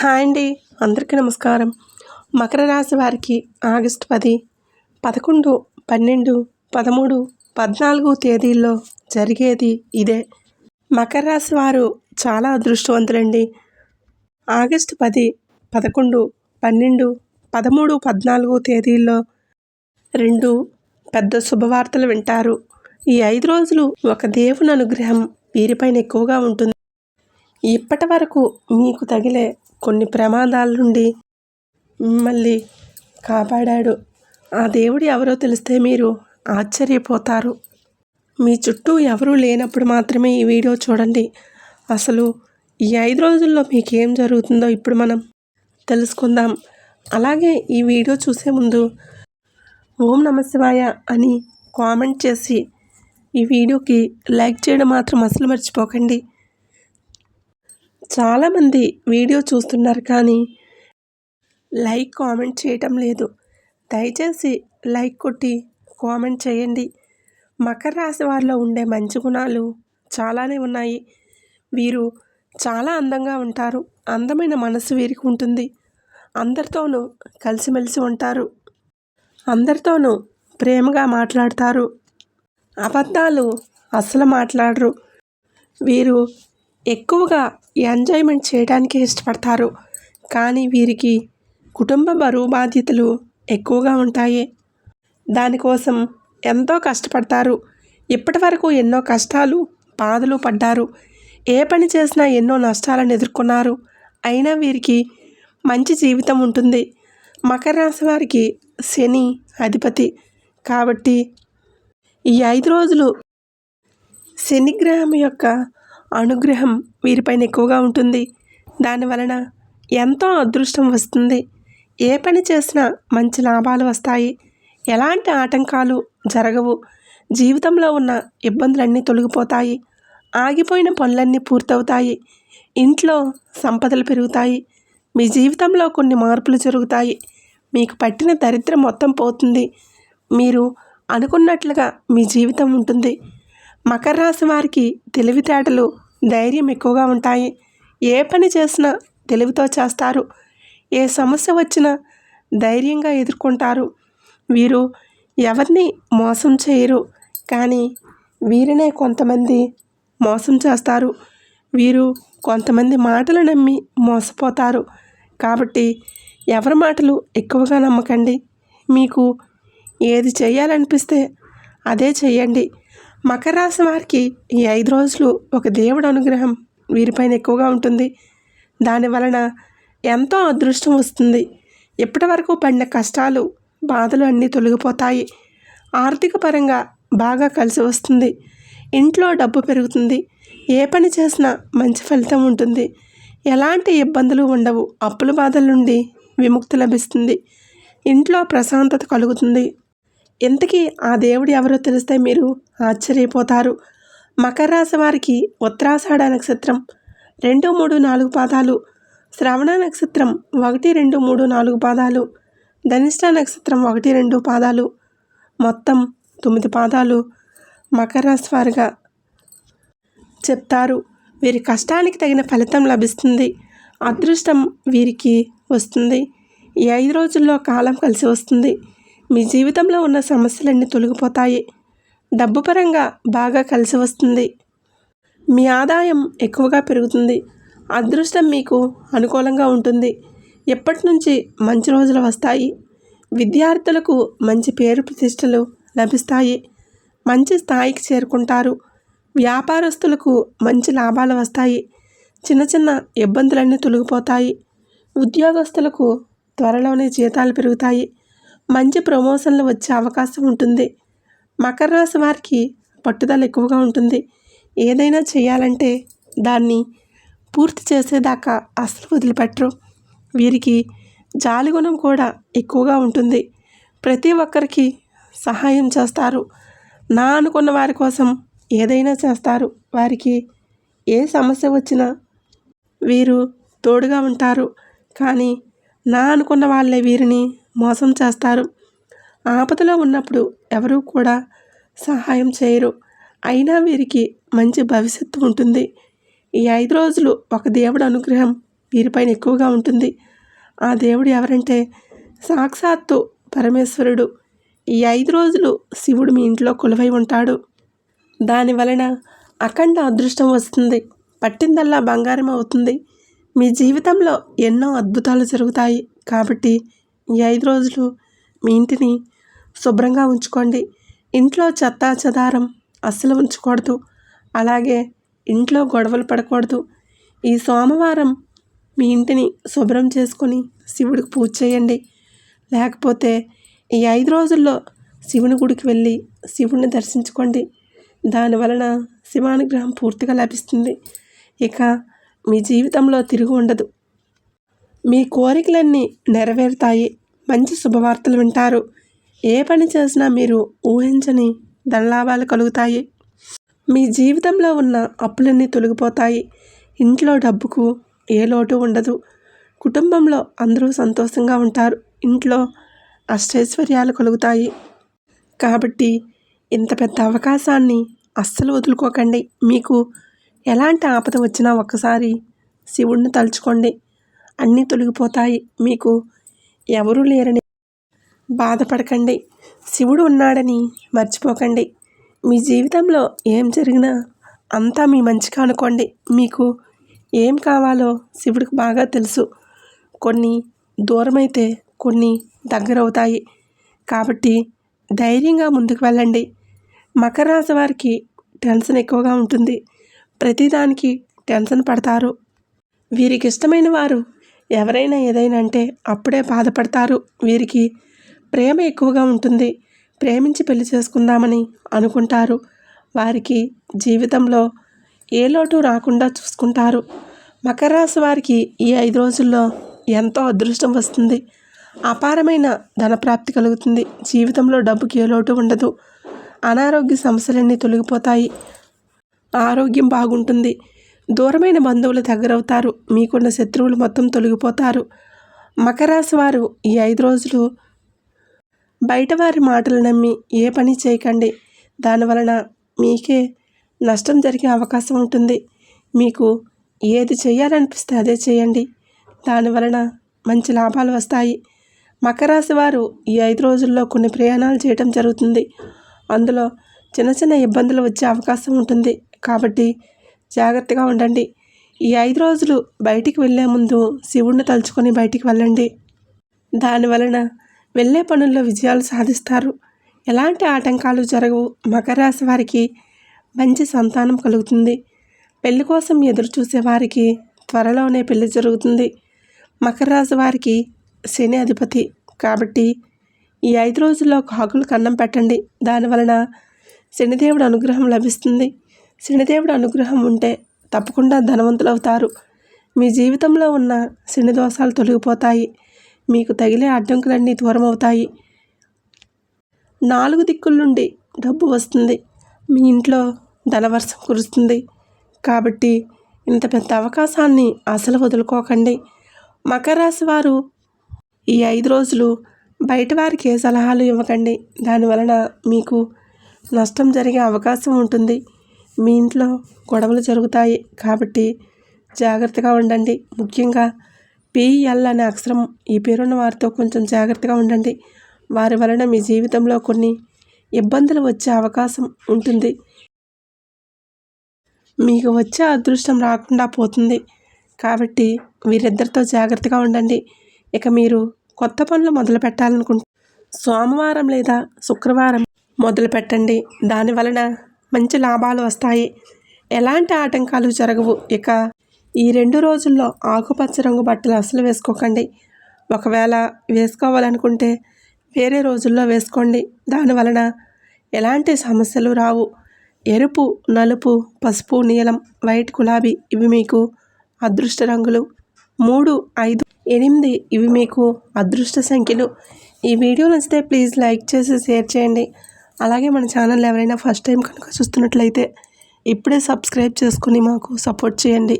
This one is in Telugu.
హాయ్ అండి. అందరికీ నమస్కారం. మకర రాశి వారికి ఆగస్టు పది పదకొండు పన్నెండు పదమూడు పద్నాలుగు తేదీల్లో జరిగేది ఇదే. మకర రాశి వారు చాలా అదృష్టవంతులండి. ఆగస్టు పది పదకొండు పన్నెండు పదమూడు పద్నాలుగు తేదీల్లో రెండు పెద్ద శుభవార్తలు వింటారు. ఈ ఐదు రోజులు ఒక దేవుని అనుగ్రహం వీరిపైన ఎక్కువగా ఉంటుంది. ఇప్పటి వరకు మీకు తగిలే కొన్ని ప్రమాదాల నుండి మిమ్మల్ని కాపాడాడు. ఆ దేవుడు ఎవరో తెలిస్తే మీరు ఆశ్చర్యపోతారు. మీ చుట్టూ ఎవరూ లేనప్పుడు మాత్రమే ఈ వీడియో చూడండి. అసలు ఈ ఐదు రోజుల్లో మీకేం జరుగుతుందో ఇప్పుడు మనం తెలుసుకుందాం. అలాగే ఈ వీడియో చూసే ముందు ఓం నమశివాయ అని కామెంట్ చేసి ఈ వీడియోకి లైక్ చేయడం మాత్రం అసలు మర్చిపోకండి. చాలామంది వీడియో చూస్తున్నారు కానీ లైక్ కామెంట్ చేయటం లేదు. దయచేసి లైక్ కొట్టి కామెంట్ చేయండి. మకర రాశి వారిలో ఉండే మంచి గుణాలు చాలానే ఉన్నాయి. వీరు చాలా అందంగా ఉంటారు. అందమైన మనసు వీరికి ఉంటుంది. అందరితోనూ కలిసిమెలిసి ఉంటారు. అందరితోనూ ప్రేమగా మాట్లాడతారు. అబద్ధాలు అస్సలు మాట్లాడరు. వీరు ఎక్కువగా ఎంజాయ్మెంట్ చేయడానికి ఇష్టపడతారు. కానీ వీరికి కుటుంబ బరువు బాధ్యతలు ఎక్కువగా ఉంటాయి. దానికోసం ఎంతో కష్టపడతారు. ఇప్పటి వరకు ఎన్నో కష్టాలు బాధలు పడ్డారు. ఏ పని చేసినా ఎన్నో నష్టాలను ఎదుర్కొన్నారు. అయినా వీరికి మంచి జీవితం ఉంటుంది. మకర రాశి వారికి శని అధిపతి. కాబట్టి ఈ ఐదు రోజులు శనిగ్రహం యొక్క అనుగ్రహం వీరిపైన ఎక్కువగా ఉంటుంది. దానివలన ఎంతో అదృష్టం వస్తుంది. ఏ పని చేసినా మంచి లాభాలు వస్తాయి. ఎలాంటి ఆటంకాలు జరగవు. జీవితంలో ఉన్న ఇబ్బందులన్నీ తొలగిపోతాయి. ఆగిపోయిన పనులన్నీ పూర్తవుతాయి. ఇంట్లో సంపదలు పెరుగుతాయి. మీ జీవితంలో కొన్ని మార్పులు జరుగుతాయి. మీకు పట్టిన దరిద్రం మొత్తం పోతుంది. మీరు అనుకున్నట్లుగా మీ జీవితం ఉంటుంది. మకర రాశి వారికి తెలివితేటలు ధైర్యం ఎక్కువగా ఉంటాయి. ఏ పని చేసినా తెలివితో చేస్తారు. ఏ సమస్య వచ్చినా ధైర్యంగా ఎదుర్కొంటారు. వీరు ఎవరిని మోసం చేయరు. కానీ వీరినే కొంతమంది మోసం చేస్తారు. వీరు కొంతమంది మాటలు నమ్మి మోసపోతారు. కాబట్టి ఎవరి మాటలు ఎక్కువగా నమ్మకండి. మీకు ఏది చేయాలనిపిస్తే అదే చేయండి. మకర రాశి వారికి ఈ ఐదు రోజులు ఒక దేవుడు అనుగ్రహం వీరిపైన ఎక్కువగా ఉంటుంది. దాని వలన ఎంతో అదృష్టం వస్తుంది. ఇప్పటి వరకు పడిన కష్టాలు బాధలు అన్నీ తొలగిపోతాయి. ఆర్థిక పరంగా బాగా కలిసి వస్తుంది. ఇంట్లో డబ్బు పెరుగుతుంది. ఏ పని చేసినా మంచి ఫలితం ఉంటుంది. ఎలాంటి ఇబ్బందులు ఉండవు. అప్పుల బాధల నుండి విముక్తి లభిస్తుంది. ఇంట్లో ప్రశాంతత కలుగుతుంది. ఇంతకీ ఆ దేవుడు ఎవరో తెలిస్తే మీరు ఆశ్చర్యపోతారు. మకర రాశి వారికి ఉత్తరాషాఢ నక్షత్రం రెండు మూడు నాలుగు పాదాలు శ్రవణ నక్షత్రం ఒకటి రెండు మూడు నాలుగు పాదాలు ధనిష్ట నక్షత్రం ఒకటి రెండు పాదాలు మొత్తం తొమ్మిది పాదాలు మకర రాశి వారిగా చెప్తారు. వీరి కష్టానికి తగిన ఫలితం లభిస్తుంది. అదృష్టం వీరికి వస్తుంది. ఈ ఐదు రోజుల్లో కాలం కలిసి వస్తుంది. మీ జీవితంలో ఉన్న సమస్యలన్నీ తొలగిపోతాయి. డబ్బు పరంగా బాగా కలిసి వస్తుంది. మీ ఆదాయం ఎక్కువగా పెరుగుతుంది. అదృష్టం మీకు అనుకూలంగా ఉంటుంది. ఎప్పటి నుంచి మంచి రోజులు వస్తాయి. విద్యార్థులకు మంచి పేరు ప్రతిష్టలు లభిస్తాయి. మంచి స్థాయికి చేరుకుంటారు. వ్యాపారస్తులకు మంచి లాభాలు వస్తాయి. చిన్న చిన్న ఇబ్బందులన్నీ తొలగిపోతాయి. ఉద్యోగస్తులకు త్వరలోనే జీతాలు పెరుగుతాయి. మంచి ప్రమోషన్లు వచ్చే అవకాశం ఉంటుంది. మకర రాశి వారికి పట్టుదల ఎక్కువగా ఉంటుంది. ఏదైనా చేయాలంటే దాన్ని పూర్తి చేసేదాకా అసలు వదిలిపెట్టరు. వీరికి జాలిగుణం కూడా ఎక్కువగా ఉంటుంది. ప్రతి ఒక్కరికి సహాయం చేస్తారు. నా అనుకున్న వారి కోసం ఏదైనా చేస్తారు. వారికి ఏ సమస్య వచ్చినా వీరు తోడుగా ఉంటారు. కానీ నా అనుకున్న వాళ్ళే వీరిని మోసం చేస్తారు. ఆపదలో ఉన్నప్పుడు ఎవరూ కూడా సహాయం చేయరు. అయినా వీరికి మంచి భవిష్యత్తు ఉంటుంది. ఈ ఐదు రోజులు ఒక దేవుడు అనుగ్రహం వీరిపైన ఎక్కువగా ఉంటుంది. ఆ దేవుడు ఎవరంటే సాక్షాత్తు పరమేశ్వరుడు. ఈ ఐదు రోజులు శివుడు మీ ఇంట్లో కొలువై ఉంటాడు. దాని వలన అఖండ అదృష్టం వస్తుంది. పట్టిందల్లా బంగారం అవుతుంది. మీ జీవితంలో ఎన్నో అద్భుతాలు జరుగుతాయి. కాబట్టి ఈ ఐదు రోజులు మీ ఇంటిని శుభ్రంగా ఉంచుకోండి. ఇంట్లో చెత్త చెదారం అస్సలు ఉంచకూడదు. అలాగే ఇంట్లో గొడవలు పడకూడదు. ఈ సోమవారం మీ ఇంటిని శుభ్రం చేసుకొని శివుడికి పూజ చేయండి. లేకపోతే ఈ ఐదు రోజుల్లో శివుని గుడికి వెళ్ళి శివుడిని దర్శించుకోండి. దానివలన శివానుగ్రహం పూర్తిగా లభిస్తుంది. ఇక మీ జీవితంలో తిరుగు ఉండదు. మీ కోరికలన్నీ నెరవేరుతాయి. మంచి శుభవార్తలు వింటారు. ఏ పని చేసినా మీరు ఊహించని ధనలాభాలు కలుగుతాయి. మీ జీవితంలో ఉన్న అప్పులన్నీ తొలగిపోతాయి. ఇంట్లో డబ్బుకు ఏ లోటు ఉండదు. కుటుంబంలో అందరూ సంతోషంగా ఉంటారు. ఇంట్లో అష్టైశ్వర్యాలు కలుగుతాయి. కాబట్టి ఇంత పెద్ద అవకాశాన్ని అస్సలు వదులుకోకండి. మీకు ఎలాంటి ఆపద వచ్చినా ఒక్కసారి శివుణ్ణి తలుచుకోండి. అన్నీ తొలగిపోతాయి. మీకు ఎవరూ లేరని. బాధపడకండి. శివుడు ఉన్నాడని మర్చిపోకండి. మీ జీవితంలో ఏం జరిగినా అంతా మీ మంచిగా అనుకోండి. మీకు ఏం కావాలో శివుడికి బాగా తెలుసు. కొన్ని దూరమైతే కొన్ని దగ్గరవుతాయి. కాబట్టి ధైర్యంగా ముందుకు వెళ్ళండి. మకర రాశి వారికి టెన్షన్ ఎక్కువగా ఉంటుంది. ప్రతిదానికి టెన్షన్ పడతారు. వీరికి ఇష్టమైన వారు ఎవరైనా ఏదైనా అంటే అప్పుడే బాధపడతారు. వీరికి ప్రేమ ఎక్కువగా ఉంటుంది. ప్రేమించి పెళ్ళి చేసుకుందామని అనుకుంటారు. వారికి జీవితంలో ఏ లోటు రాకుండా చూసుకుంటారు. మకర రాశి వారికి ఈ ఐదు రోజుల్లో ఎంతో అదృష్టం వస్తుంది. అపారమైన ధనప్రాప్తి కలుగుతుంది. జీవితంలో డబ్బుకి ఏ లోటు ఉండదు. అనారోగ్య సమస్యలన్నీ తొలగిపోతాయి. ఆరోగ్యం బాగుంటుంది. దూరమైన బంధువులు దగ్గరవుతారు. మీకున్న శత్రువులు మొత్తం తొలగిపోతారు. మకరాశి వారు ఈ ఐదు రోజులు బయటవారి మాటలు నమ్మి ఏ పని చేయకండి. దానివలన మీకే నష్టం జరిగే అవకాశం ఉంటుంది. మీకు ఏది చేయాలనిపిస్తే అదే చేయండి. దానివలన మంచి లాభాలు వస్తాయి. మకరాశి వారు ఈ ఐదు రోజుల్లో కొన్ని ప్రయాణాలు చేయడం జరుగుతుంది. అందులో చిన్న చిన్న ఇబ్బందులు వచ్చే అవకాశం ఉంటుంది. కాబట్టి జాగ్రత్తగా ఉండండి. ఈ ఐదు రోజులు బయటికి వెళ్ళే ముందు శివుణ్ణి తలుచుకొని బయటికి వెళ్ళండి. దానివలన వెళ్ళే పనుల్లో విజయాలు సాధిస్తారు. ఎలాంటి ఆటంకాలు జరగవు. మకర రాశి వారికి మంచి సంతానం కలుగుతుంది. పెళ్ళి కోసం ఎదురు చూసే వారికి త్వరలోనే పెళ్ళి జరుగుతుంది. మకర రాశి వారికి శని అధిపతి. కాబట్టి ఈ ఐదు రోజుల్లో కాకులు కన్నం పెట్టండి. దానివలన శనిదేవుడు అనుగ్రహం లభిస్తుంది. శనిదేవుడు అనుగ్రహం ఉంటే తప్పకుండా ధనవంతులవుతారు. మీ జీవితంలో ఉన్న శని దోషాలు తొలగిపోతాయి. మీకు తగిలే అడ్డంకులన్నీ దూరం అవుతాయి నాలుగు దిక్కుల నుండి డబ్బు వస్తుంది. మీ ఇంట్లో ధనవర్షం కురుస్తుంది. కాబట్టి ఇంత పెద్ద అవకాశాన్ని అసలు వదులుకోకండి. మకర రాశి వారు ఈ ఐదు రోజులు బయట వారికి ఏ సలహాలు ఇవ్వకండి. దానివలన మీకు నష్టం జరిగే అవకాశం ఉంటుంది. మీ ఇంట్లో గొడవలు జరుగుతాయి కాబట్టి జాగ్రత్తగా ఉండండి. ముఖ్యంగా పిఎల్ అనే అక్షరం ఈ పేరున్న వారితో కొంచెం జాగ్రత్తగా ఉండండి. వారి వలన మీ జీవితంలో కొన్ని ఇబ్బందులు వచ్చే అవకాశం ఉంటుంది. మీకు వచ్చే అదృష్టం రాకుండా పోతుంది. కాబట్టి వీరిద్దరితో జాగ్రత్తగా ఉండండి. ఇక మీరు కొత్త పనులు మొదలు పెట్టాలనుకుంటే సోమవారం లేదా శుక్రవారం మొదలు పెట్టండి. దాని వలన మంచి లాభాలు వస్తాయి. ఎలాంటి ఆటంకాలు జరగవు. ఇక ఈ రెండు రోజుల్లో ఆకుపచ్చ రంగు బట్టలు అసలు వేసుకోకండి. ఒకవేళ వేసుకోవాలనుకుంటే వేరే రోజుల్లో వేసుకోండి. దాని వలన ఎలాంటి సమస్యలు రావు. ఎరుపు నలుపు పసుపు నీలం వైట్ గులాబీ ఇవి మీకు అదృష్ట రంగులు. మూడు ఐదు ఎనిమిది ఇవి మీకు అదృష్ట సంఖ్యలు. ఈ వీడియో నచ్చితే ప్లీజ్ లైక్ చేసి షేర్ చేయండి. అలాగే మన ఛానల్ ఎవరైనా ఫస్ట్ టైం కనుక చూస్తున్నట్లయితే ఇప్పుడే సబ్స్క్రైబ్ చేసుకుని మాకు సపోర్ట్ చేయండి.